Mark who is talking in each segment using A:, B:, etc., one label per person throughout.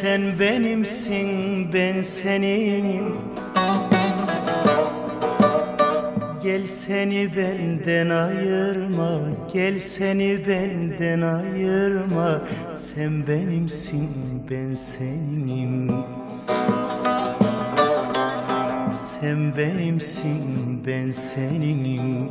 A: sen benimsin ben seninim Gel seni benden ayırma Gel seni benden ayırma. Sen benimsin ben senim Sen benimsin ben seninim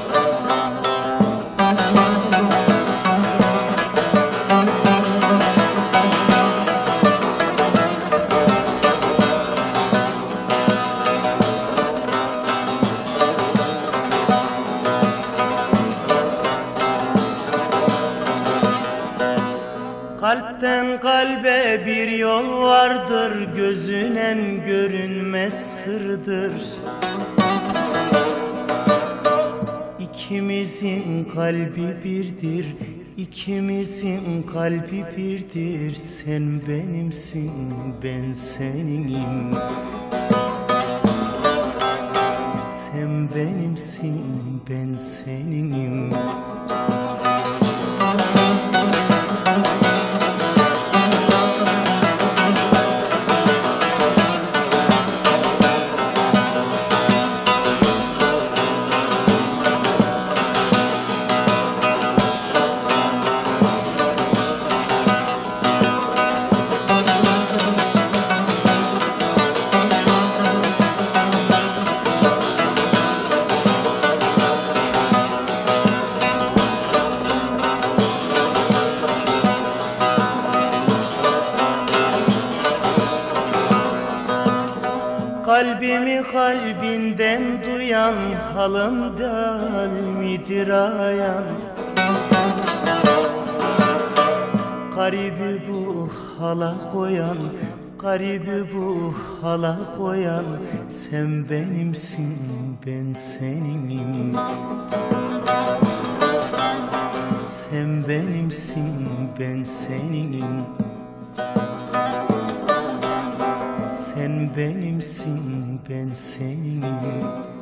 A: Kalpten kalbe bir yol vardır Gözünen görünmez sırdır. İkimizin kalbi birdir İkimizin kalbi birdir. Sen benimsin ben seninim Kalbimi kalbinden duyan halımdan midir ayan? Garibi bu hala koyan Garibi bu hala koyan Sen benimsin ben seninim. Sen benimsin ben seninim. Sen benimsin ben seninim